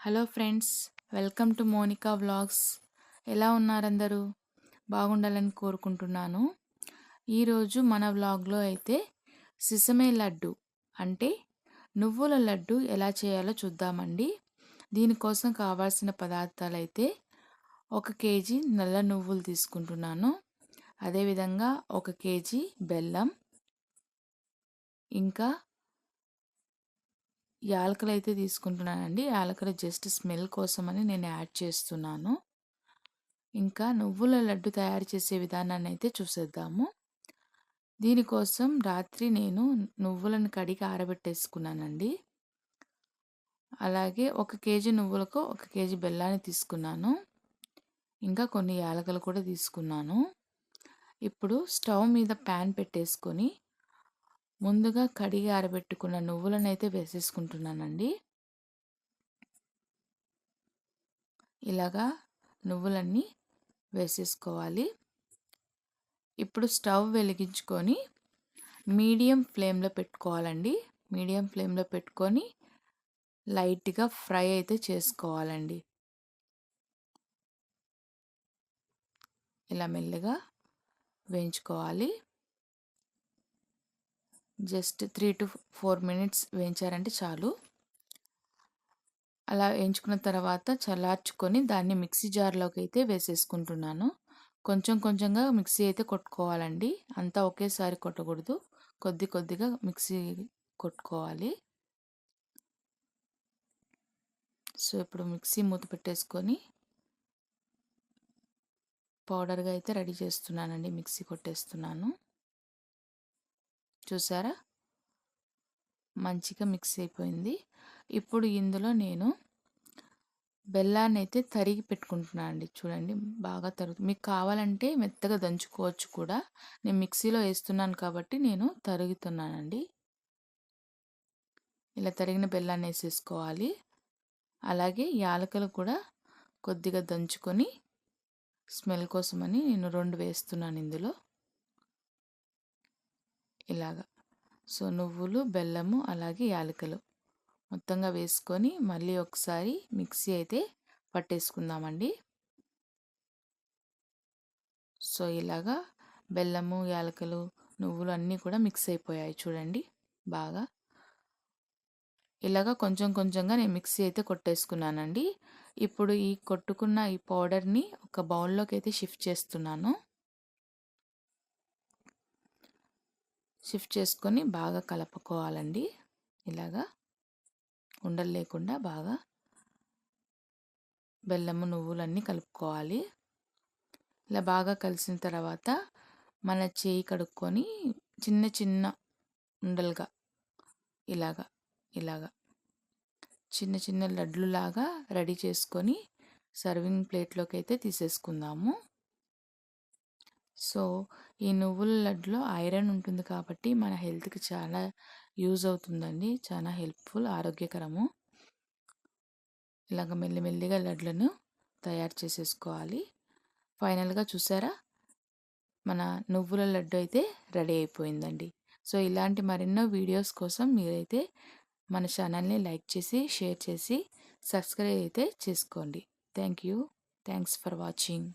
Hello friends welcome to Monika vlogs. ఎలా ఉన్నారందరూ? బాగుండాలని కోరుకుంటున్నాను. ఈరోజు మన వ్లాగ్లో అయితే సిసమే లడ్డు అంటే నువ్వుల లడ్డు ఎలా చేయాలో చూద్దామండి. దీనికోసం కావాల్సిన పదార్థాలు అయితే ఒక కేజీ నల్ల నువ్వులు తీసుకుంటున్నాను. అదేవిధంగా ఒక కేజీ బెల్లం ఇంకా యాలకులు అయితే తీసుకుంటున్నానండి. యాలకులు జస్ట్ స్మెల్ కోసమని నేను యాడ్ చేస్తున్నాను. ఇంకా నువ్వుల లడ్డు తయారు చేసే విధానాన్ని అయితే చూసేద్దాము. దీనికోసం రాత్రి నేను నువ్వులను కడిగి ఆరబెట్టేసుకున్నానండి. అలాగే ఒక కేజీ నువ్వులకు ఒక కేజీ బెల్లాన్ని తీసుకున్నాను. ఇంకా కొన్ని యాలకలు కూడా తీసుకున్నాను. ఇప్పుడు స్టవ్ మీద ప్యాన్ పెట్టేసుకొని ముందుగా కడిగి ఆరబెట్టుకున్న నువ్వులను అయితే వేసేసుకుంటున్నానండి. ఇలాగా నువ్వులన్నీ వేసేసుకోవాలి. ఇప్పుడు స్టవ్ వెలిగించుకొని మీడియం ఫ్లేమ్లో పెట్టుకోవాలండి. మీడియం ఫ్లేమ్లో పెట్టుకొని లైట్గా ఫ్రై అయితే చేసుకోవాలండి. ఇలా మెల్లగా వేయించుకోవాలి. Just three to four minutes వేయించారంటే చాలు. అలా వేయించుకున్న తర్వాత చల్లార్చుకొని దాన్ని మిక్సీ జార్లోకి అయితే వేసేసుకుంటున్నాను. కొంచెం కొంచెంగా మిక్సీ అయితే కొట్టుకోవాలండి. అంతా ఒకేసారి కొట్టకూడదు. కొద్ది కొద్దిగా మిక్సీ కొట్టుకోవాలి. సో ఇప్పుడు మిక్సీ మూత పెట్టేసుకొని పౌడర్గా అయితే రెడీ చేస్తున్నానండి. మిక్సీ కొట్టేస్తున్నాను. చూసారా? మంచిగా మిక్స్ అయిపోయింది. ఇప్పుడు ఇందులో నేను బెల్లాన్ని అయితే తరిగి పెట్టుకుంటున్నాను అండి. చూడండి బాగా తరుగు మీకు కావాలంటే మెత్తగా దంచుకోవచ్చు కూడా. నేను మిక్సీలో వేస్తున్నాను కాబట్టి నేను తరుగుతున్నానండి. ఇలా తరిగిన బెల్లాన్ని వేసేసుకోవాలి. అలాగే యాలకలు కూడా కొద్దిగా దంచుకొని స్మెల్ కోసమని నేను రెండు వేస్తున్నాను ఇందులో. ఇలాగా. సో నువ్వులు బెల్లము అలాగే యాలకులు. మొత్తంగా వేసుకొని మళ్ళీ ఒకసారి మిక్సీ అయితే పట్టేసుకుందామండి. సో ఇలాగా బెల్లము యాలకులు నువ్వులు అన్నీ కూడా మిక్స్ అయిపోయాయి చూడండి బాగా. ఇలాగా కొంచెం కొంచెంగా నేను మిక్సీ అయితే కొట్టేసుకున్నానండి. ఇప్పుడు ఈ కొట్టుకున్న ఈ పౌడర్ని ఒక బౌల్లోకి అయితే షిఫ్ట్ చేస్తున్నాను. షిఫ్ట్ చేసుకొని బాగా కలుపుకోవాలండి. ఇలాగా ఉండలు లేకుండా బాగా బెల్లము నువ్వులన్నీ కలుపుకోవాలి. ఇలా బాగా కలిసిన తర్వాత మన చేయి కడుక్కొని చిన్న చిన్న ఉండలుగా ఇలాగా ఇలాగా చిన్న చిన్న లడ్లులాగా రెడీ చేసుకొని సర్వింగ్ ప్లేట్లోకి అయితే తీసేసుకుందాము. సో ఈ నువ్వుల లడ్డులో ఐరన్ ఉంటుంది కాబట్టి మన హెల్త్కి చాలా యూజ్ అవుతుందండి. చాలా హెల్ప్ఫుల్ ఆరోగ్యకరము. ఇలాగ మెల్లిమెల్లిగా లడ్లను తయారు చేసేసుకోవాలి. ఫైనల్గా చూసారా? మన నువ్వుల లడ్డు అయితే రెడీ అయిపోయిందండి. సో ఇలాంటి మరెన్నో వీడియోస్ కోసం మీరైతే మన ఛానల్ని లైక్ చేసి షేర్ చేసి సబ్స్క్రైబ్ అయితే చేసుకోండి. Thank you thanks for watching.